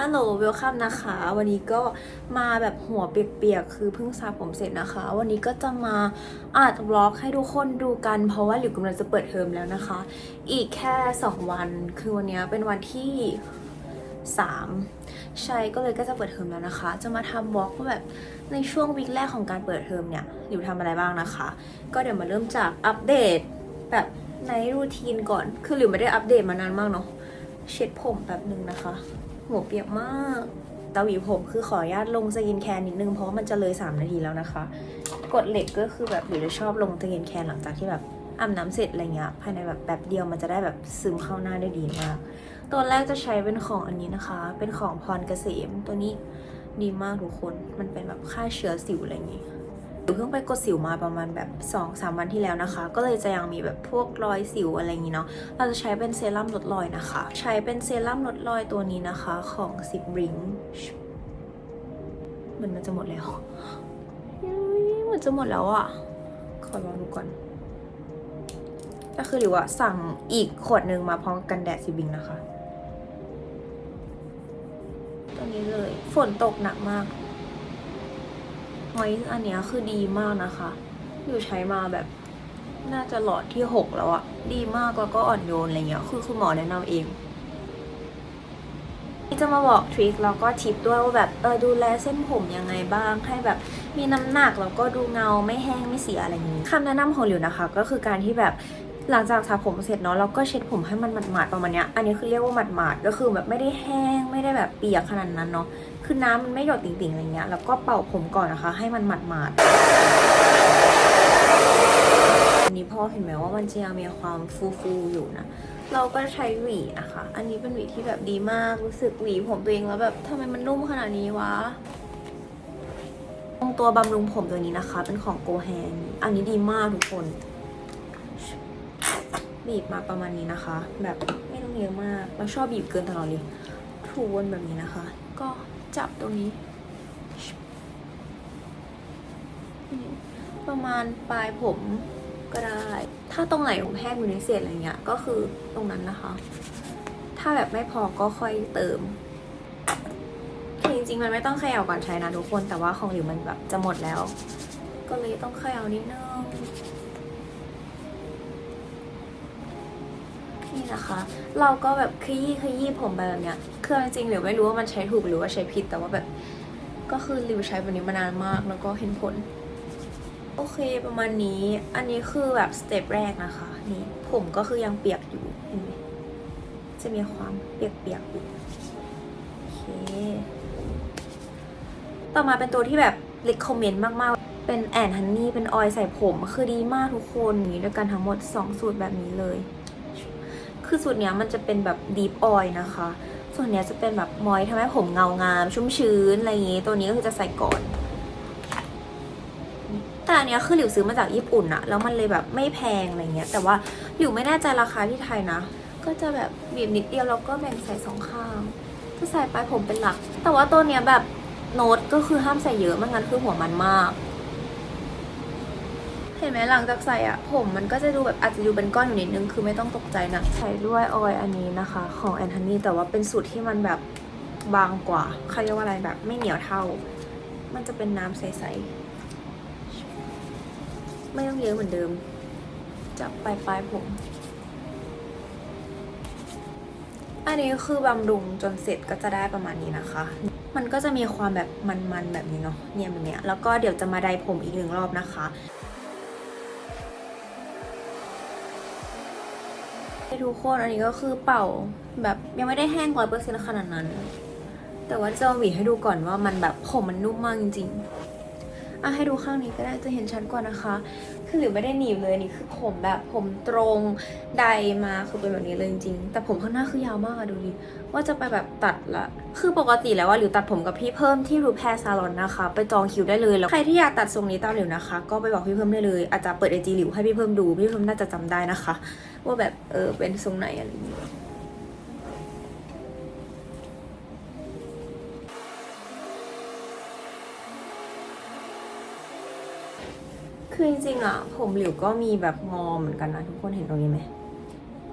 ฮัลโหลเวลคัมนะคะ วันนี้ก็มาแบบหัวเปียกๆ คือเพิ่งสระผมเสร็จนะคะ วันนี้ก็จะมาอัดบล็อกให้ทุกคนดูกัน เพราะว่าหลิวกำลังจะเปิดเทอมแล้วนะคะ อีกแค่ 2 วัน คือวันนี้เป็นวันที่ 3 ใช่ก็เลยก็จะเปิดเทอมแล้วนะคะ จะมาทำบล็อกว่าแบบในช่วงวีคแรกของการเปิดเทอมเนี่ยหลิวทำอะไรบ้างนะคะ ก็เดี๋ยวมาเริ่มจากอัปเดตแบบในรูทีนก่อน คือหลิวไม่ได้อัปเดตมานานมากเนาะ เช็ดผมแป๊บหนึ่งนะคะ หัวเปียกมากตาหวีผมคือขออนุญาตลงสกินแคร์นิดนึงเพราะมันจะเลย 3 นาทีแล้วนะคะ กดเหล็กก็คือแบบหลิวจะชอบลงสกินแคร์หลังจากที่แบบอาบน้ำเสร็จอะไรเงี้ยภายในแบบแป๊บเดียวมันจะได้แบบซึมเข้าหน้าได้ดีมาก ตัวแรกจะใช้เป็นของอันนี้นะคะ เป็นของพรเกษมตัวนี้ดีมากทุกคน มันเป็นแบบฆ่าเชื้อสิวอะไรอย่างงี้หนู เพิ่งไปกดสิวมาประมาณแบบ2อสามวันที่แล้วนะคะ ก็เลยจะยังมีแบบพวกรอยสิวอะไรอย่างนี้เนาะเราจะใช้เป็นเซรั่มลดรอยนะคะ ใช้เป็นเซรั่มลดรอยตัวนี้นะคะของสิบริงเหมือนมันจะหมดแล้วเหมือนจะหมดแล้วอะ่ะ ขอลองดูก่อนก็คือหรือว่าสั่งอีกขวดหนึ่งมาพร้อมกันแดดสิบริงนะคะ ตัวนี้เลย ฝนตกหนักมาก อยส์อันเนี้ยคือดีมากนะคะ อยู่ใช้มาแบบน่าจะหลอดที่ 6 แล้วอะดีมากแล้วก็อ่อนโยนอะไรเงี้ย คือคุณหมอแนะนำเองนี่จะมาบอกทริคแล้วก็ทิปด้วยว่าแบบเออดูแลเส้นผมยังไงบ้าง ให้แบบมีน้ำหนักแล้วก็ดูเงาไม่แห้งไม่เสียอะไรอย่างนี้คำแนะนำของหลิวนะคะ ก็คือการที่แบบหลังจากสระผมเสร็จเนาะเราก็เช็ดผมให้มันหมาดๆประมาณเนี้ยอันนี้คือเรียกว่าหมาดๆก็คือแบบไม่ได้แห้งไม่ได้แบบเปียกขนาดนั้นเนาะ คือน้ำมันไม่หยดติ่งๆอะไรเงี้ยแล้วก็เป่าผมก่อนนะคะ ให้มันหมาดๆอันนี้พอเห็นไหมว่ามันจะยังมีความฟูๆอยู่นะเราก็ใช้หวีนะคะ อันนี้เป็นหวีที่แบบดีมาก รู้สึกหวีผมตัวเองแล้วแบบทำไมมันนุ่มขนาดนี้วะตรงตัวบำรุงผมตัวนี้นะคะ เป็นของโกแฮนอันนี้ดีมากทุกคนบีบมาประมาณนี้นะคะ แบบไม่ต้องเยอะมากเราชอบบีบเกินตลอดเลยถูวนแบบนี้นะคะ ก็ จับตรงนี้ ประมาณปลายผมก็ได้ ถ้าตรงไหนผมแห้งอยู่ในเศษอะไรเงี้ย ก็คือตรงนั้นนะคะ ถ้าแบบไม่พอก็ค่อยเติมจริงๆ มันไม่ต้องเขย่าก่อนใช้นะทุกคน แต่ว่าของหลิวมันแบบจะหมดแล้ว ก็เลยต้องเขย่านิดนึง นะคะ เราก็แบบขยี้ขยี้ผมไปแบบเนี้ยคือจริงๆหรือไม่รู้ว่ามันใช้ถูกหรือว่าใช้ผิดแต่ว่าแบบ ก็คือริวใช้แบบนี้มานานมากแล้วก็เห็นผล โอเคประมาณนี้ อันนี้คือแบบสเต็ปแรกนะคะนี่ผมก็คือยังเปียกอยู่เห็นไหมจะมีความเปียกๆอยู่โอเค ต่อมาเป็นตัวที่แบบ recommend มากๆเป็นแอนฮันนี่เป็นออยล์ใส่ผม คือดีมากทุกคนอย่างนี้ด้วยกันทั้งหมด 2 สูตรแบบนี้เลย คือสูตรเนี้ยมันจะเป็นแบบ deep oil นะคะ ส่วนเนี้ยจะเป็นแบบมอยทำให้ผมเงางาม ชุ่มชื้นอะไรอย่างงี้ ตัวนี้ก็คือจะใส่ก่อน แต่อันเนี้ยคือหลิวซื้อมาจากญี่ปุ่นอะแล้วมันเลยแบบไม่แพงอะไรเงี้ย แต่ว่าหลิวไม่แน่ใจราคาที่ไทยนะ ก็จะแบบบีบนิดเดียวแล้วก็แบ่งใส่สองข้างจะใส่ปลายผมเป็นหลัก แต่ว่าตัวเนี้ยแบบโน้ตก็คือห้ามใส่เยอะไม่งั้นคือหัวมันมาก ห็นไหมหลังจากใส่อะผมมันก็จะดูแบบอาจจะดูเป็นก้อนอยู่นิดนึง คือไม่ต้องตกใจนะ ใส่ด้วยออยล์อันนี้นะคะ ของแอนโทนีแต่ว่าเป็นสูตรที่มันแบบบางกว่าเขาเรียกว่าอะไรแบบไม่เหนียวเท่า มันจะเป็นน้ำใสๆ ไม่ต้องเยอะเหมือนเดิม จับปลายปลายผม อันนี้คือบำรุงจนเสร็จก็จะได้ประมาณนี้นะคะมันก็จะมีความแบบมันๆแบบนี้เนาะเนี่ยแบบเนี้ยแล้วก็เดี๋ยวจะมาไดผมอีกหนึ่งรอบนะคะ ทุกคนอันนี้ก็คือเป่าแบบยังไม่ได้แห้งร้อยเปอร์เซ็นต์ขนาดนั้น แต่ว่าจะหวีให้ดูก่อนว่ามันแบบผมมันนุ่มมากจริงๆ อะให้ดูข้างนี้ก็ได้จะเห็นชัดกว่านะคะ คือหรือไม่ได้หนีบเลยนี่คือผมแบบผมตรงใดมาคือเป็นแบบนี้เลยจริงๆแต่ผมข้างหน้าคือยาวมากอะดูดิว่าจะไปแบบตัดละ คือปกติแล้วว่าหลิวตัดผมกับพี่เพิ่มที่รูแพรซาลอนนะคะ ไปจองคิวได้เลยแล้วใครที่อยากตัดทรงนี้ตามหลิวนะคะ ก็ไปบอกพี่เพิ่มได้เลย อาจจะเปิดไอจีหลิวให้พี่เพิ่มดูพี่เพิ่มน่าจะจำได้นะคะ ว่าแบบเออเป็นทรงไหนอะไรอย่างเงี้ย คือจริงๆอะผมหลิวก็มีแบบงอเหมือนกันนะทุกคนเห็นตรงนี้ไหม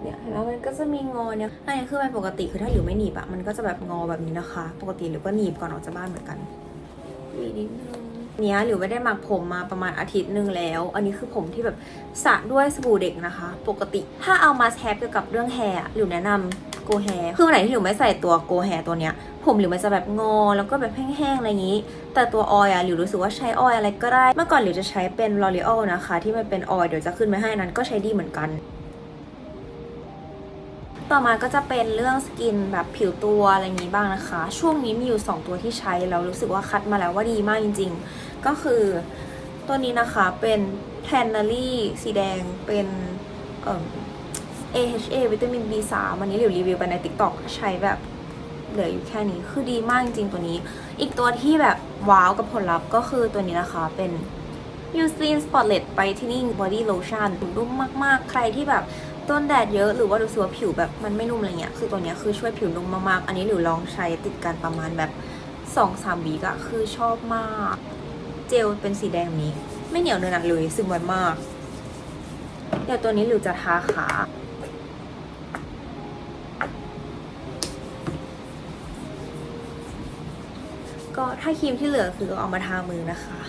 เนี่ยเห็นไหมมันก็จะมีงอเนี่ยอันนี้คือมันปกติคือถ้าหลิวไม่หนีบอะมันก็จะแบบงอแบบนี้นะคะ ปกติหลิวก็หนีบก่อนออกจากบ้านเหมือนกันวีนิดนึงเนี้ยหลิวไม่ได้หมักผมมาประมาณอาทิตย์หนึ่งแล้ว อันนี้คือผมที่แบบสระด้วยสบู่เด็กนะคะ ปกติถ้าเอามาแทบเกี่ยวกับเรื่องแฮร์หลิวแนะนำ โกแฮคือวันไหนที่หลิวไม่ใส่ตัวโกแฮตัวเนี้ย ผมหลิวมันจะแบบงอ แล้วก็แบบแห้งๆอะไรอย่างนี้ แต่ตัวออยอะหลิวรู้สึกว่าใช้ออยอะไรก็ได้ เมื่อก่อนหลิวจะใช้เป็น L'Oreal นะคะ ที่มันเป็นออยเดี๋ยวจะขึ้นมาให้นั้นก็ใช้ดีเหมือนกัน ต่อมาก็จะเป็นเรื่องสกินแบบผิวตัวอะไรอย่างนี้บ้างนะคะ ช่วงนี้มีอยู่ 2 ตัวที่ใช้แล้วรู้สึกว่าคัดมาแล้วว่าดีมากจริง ๆ ก็คือตัวนี้นะคะเป็น t a n n e r y สีแดงเป็นเอ่อ AHA วิตามิน B3 วันนี้หลิวรีวิวไปใน TikTok ใช้แบบเหลืออยู่แค่นี้คือดีมากจริงๆตัวนี้ อีกตัวที่แบบว้าวกับผลลัพธ์ก็คือตัวนี้นะคะเป็น u s l i n Spotlight Brightening Body Lotion นุ่มมาก ๆ ใครที่แบบต้นแดดเยอะหรือว่ารู้สึกว่าผิวแบบมันไม่นุ่มอะไรเงี้ยคือตัวนี้คือช่วยผิวนุ่มมาก ๆ อันนี้หลิวลองใช้ติดกันประมาณแบบ2-3สามวีกอะคือชอบมาก เจลเป็นสีแดงนี้ ไม่เหนียวเนื้อหนักเลยซึมไวมาก เดี๋ยวตัวนี้หลิวจะทาขา ก็ถ้าครีมที่เหลือคือเอามาทามือนะคะ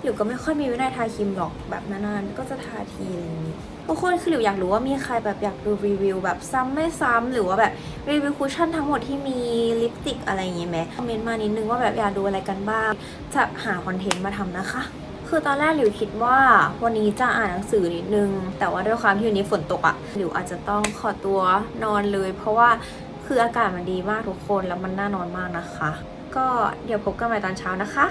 หลิวก็ไม่ค่อยมีวินัยทาครีมหรอกแบบนานๆก็จะทาทีอะไรอย่างนี้ทุกคนคือหลิวอยากรู้ว่ามีใครแบบอยากดูรีวิวแบบซ้ำไม่ซ้ำหรือว่าแบบรีวิวคุชชั่นทั้งหมดที่มีลิปสติกอะไรอย่างงี้ไหมคอมเมนต์มานิดนึงว่าแบบอยากดูอะไรกันบ้าง จะหาคอนเทนต์มาทำนะคะ คือตอนแรกหลิวคิดว่าวันนี้จะอ่านหนังสือนิดนึง แต่ว่าด้วยความที่วันนี้ฝนตกอะ่ะหลิวอาจจะต้องขอตัวนอนเลย เพราะว่าคืออากาศมันดีมากทุกคนแล้วมันน่านอนมากนะคะ ก็เดี๋ยวพบกันใหม่ตอนเช้านะคะ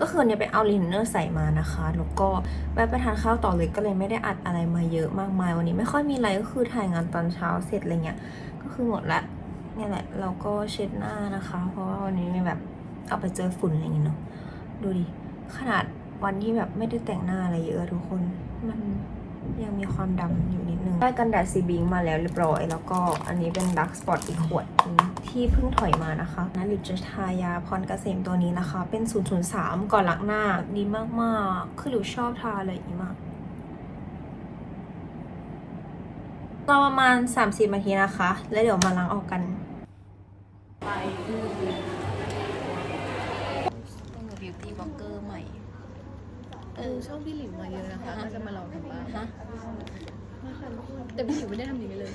ก็คือเนี่ยไปเอาลินเนอร์ใส่มานะคะ แล้วก็แวะไปทานข้าวต่อเลยก็เลยไม่ได้อัดอะไรมาเยอะมากมาย วันนี้ไม่ค่อยมีอะไรก็คือถ่ายงานตอนเช้าเสร็จอะไรเงี้ย ก็คือหมดละเนี่ยแหละเราก็เช็ดหน้านะคะ เพราะว่าวันนี้มีแบบเอาไปเจอฝุ่นอะไรอย่างเงี้ยเนาะดูดิขนาดวันที่แบบไม่ได้แต่งหน้าอะไรเยอะทุกคนมัน ยังมีความดำอยู่นิดนึง ได้กันแดดซีบิงมาแล้วเรียบร้อย แล้วก็อันนี้เป็นดักสปอตอีกขวดที่เพิ่งถอยมานะคะนะหลิวจะทายาพรเกษมตัวนี้นะคะ เป็น 003 ก่อนล้างหน้าดีมากๆ คือหลิวชอบทาอะไรอย่างนี้มากรอประมาณ30นาทีนะคะ แล้วเดี๋ยวมาล้างออกกันเป็นบิวตี้บล็อกเกอร์ใหม่ เออช่องพี่หลิวมาเยอะนะคะ ก็จะมาลองทำบ้างฮะมาค่ะทุกคนแต่พี่หลิวไม่ได้ทำอย่างนี้เลย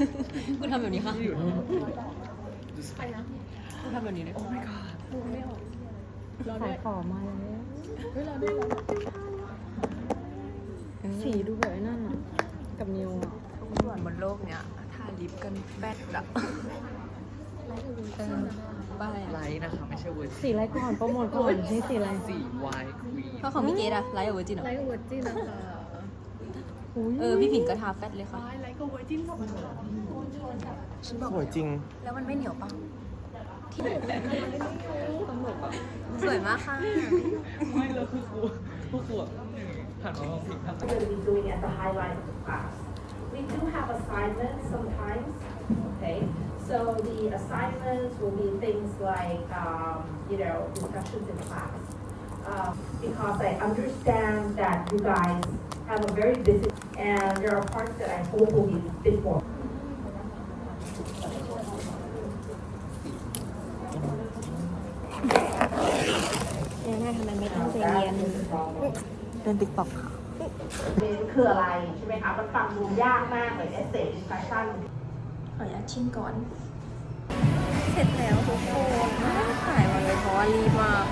คุณทำแบบนี้ค่ะไปนะคุณทำแบบนี้เลยดูไม่ออกรอด้ขาวยยขอมาแล้วเฮ้ยรอด้วยรอด้วยสีดูแบบไอ้นั่นอะกับนิวอะทุกส่วนบนโลกเนี้ยทาลิปกันแป๊ดอะ ไลท์เอวิเอชั่นอนะคะบ้าไลท์นะคะไม่ใช่เวอร์สีอะไรก่อนโปรโมทก่อนนี่สีอะไรสีวายควีนเพราะของพี่เกดอะไลท์กับเวอร์จินไลท์กับเวอร์จินนะคะอุ้ยเออพี่ผิงก็ทาแฟตเลยค่ะ ไลท์กับเวอร์จินหมดเลยฉันบอกสวยจริง แล้วมันไม่เหนียวปังสวยมากค่ะ ไม่แล้วคือครูพวกครูแบบหันมามองผิดหัน going to be doing at the highlight of the class. We do have assignments sometimes, okay? So the assignments will be things like, um, you know, discussions in class. Um, because I understand that you guys have a very busy, and there are parts that I hope will be a bit more เนี่ยน่าทำไมไม่ตั้งใจเรียนเดินติ๊กต็อกค่ะเรียนคืออะไรใช่ไหมคะมันฟังดูยากมากเลย essay discussion ขอ อนุญาตชิมก่อน เสร็จแล้วทุกคนถ่ายมาเลยเพราะว่ารีบมาก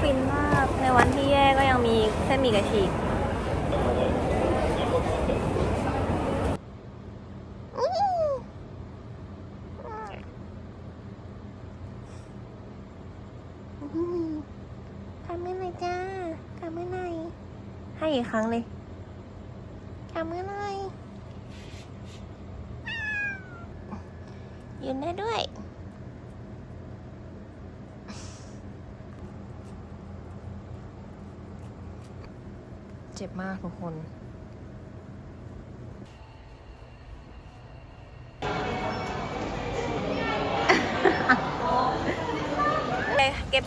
ฟินมากในวันที่แย่ก็ยังมีเส้นหมี่กระฉีกทำมือหน่อยจ้าทำมือหน่อย ให้อีกครั้งเลยทำมือหน่อยยืนได้ด้วย เจ็บมากทุกคน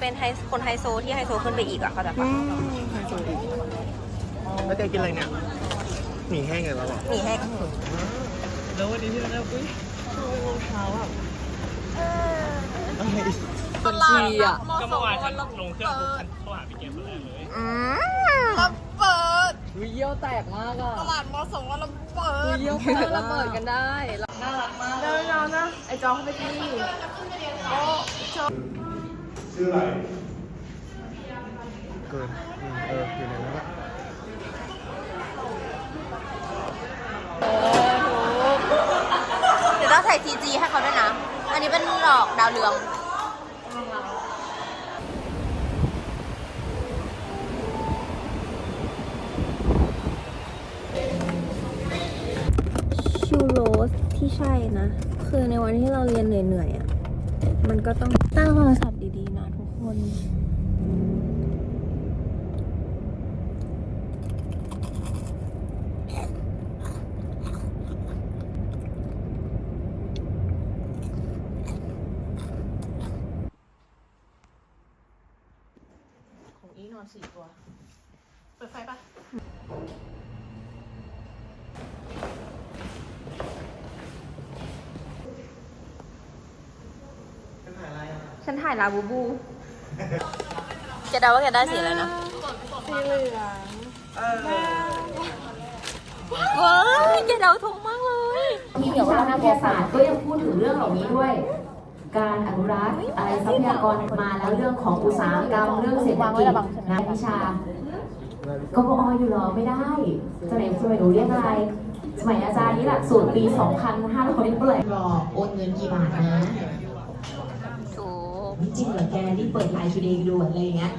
เป็นไฮคนไฮโซที่ไฮโซขึ้นไปอีกอะเขาใจปะไฮโซอีก แล้วแกกินอะไรเนี่ยหมี่แห้งเลยแล้วเหรอหนีแห้งแล้ววันนี้ที่เราได้ปุ้ยบัญชีอะก็เมื่อวานฉันลงเครื่องปุ๊บฉันโทรหาพี่เกมคนแรกเลยอืมวิเยี่ยวแตกมากอะตลาดมสองวันละเปิดวิเยี่ยวแตกระเบิดกันได้เดินเอานะไอจองเข้าไปที่เกินอืมเอออยู่ในนั้นแหละ เดี๋ยวต้องใส่ทีจีให้เขาด้วยนะ อันนี้เป็นดอกดาวเรือง ชูโรสที่ใช่นะ คือในวันที่เราเรียนเหนื่อยๆอะ มันก็ต้องตั้งโทรศัพท์ดีๆนะทุกคน ของอีนอนสี่ตัว เปิดไฟปะ ฉันถ่ายลาบูบูแกเดาว่าแกได้สีอะไรนะ สีเหลืองว้ายแกเดาถูกมากเลยที่วิชาวิทยาศาสตร์ก็ยังพูดถึงเรื่องเหล่านี้ด้วย การอนุรักษ์อะไรทรัพยากรมาแล้วเรื่องของอุตสาหกรรมเรื่องเศรษฐกิจนะวิชา ก็พออยู่หรอไม่ได้สมัยสมัยหนูเรียกอะไรสมัยอาจารย์นี่หลักสูตรปี 2500เท่าไหร่รอโอนเงินกี่บาทนะถู กจริงเหรอแกนี่เปิดไลน์ชูเดย์ดูอะไรอย่างเงี้ย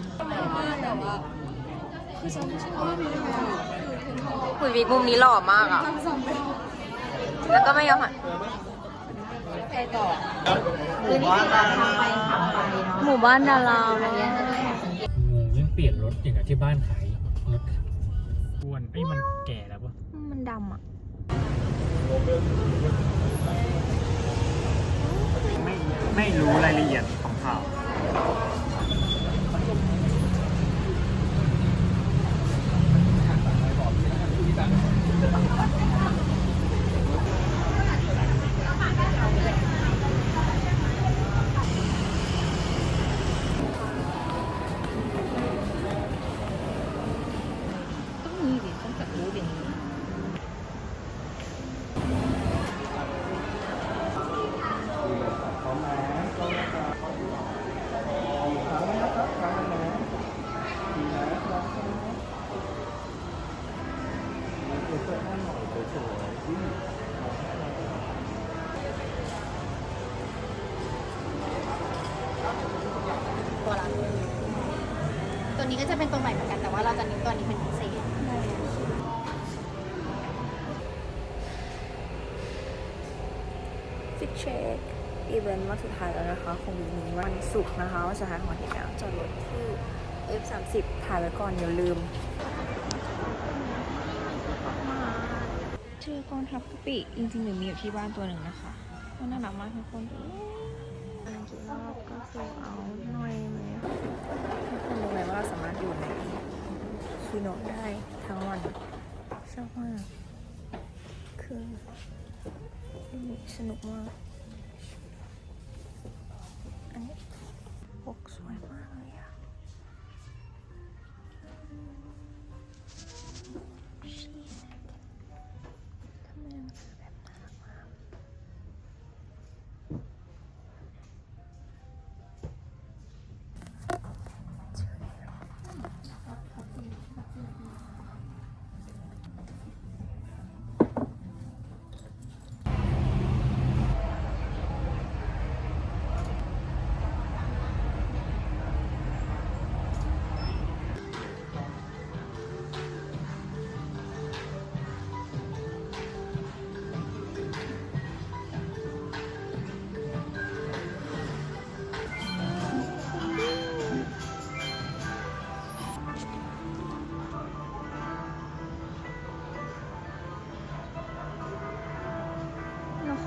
คุยวีมุมนี้หล่อมากอะ แล้วก็ไม่ยอมหันคือนี่เป็นการทำไปทำไปเนาะหมู่บ้านดาราอันเนี้ยจะแค่สังเกตยังเปลี่ยนรถอย่างกับที่บ้านขายรถอ้วนไอ้ยมันแก่แล้วปะมันดำอะไม่ไม่รู้รายละเอียดของ ข่ ตเช็คอีเวนต์วันสุดท้ายแล้วนะคะของวีนี้วันศุกร์นะคะวันสุดท้ายของอาทิตย์แล้วจอดรถที่ F30 ถ่ายไว้ก่อนอย่าลืมเจอกองทัพกะปิจริงๆหนูมีอยู่ที่บ้านตัวหนึ่งนะคะก็น่ารักมากทุกคนดูอันกี่รอบก็คือเอาหน่อยไหมทุกคนรู้ไหมว่าเราสามารถอยู่ในคีโนตได้ทั้งวันชอบมาก คือสนุกมากอันนี้ปกสวยมาก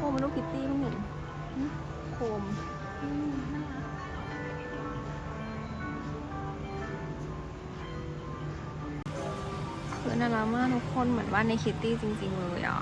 มมันต้องพิตตี้มั้งหนึ่งโคมคือน่ารักมากทุกคนเหมือนว่าในคิตตี้จริง ๆ เลยอะ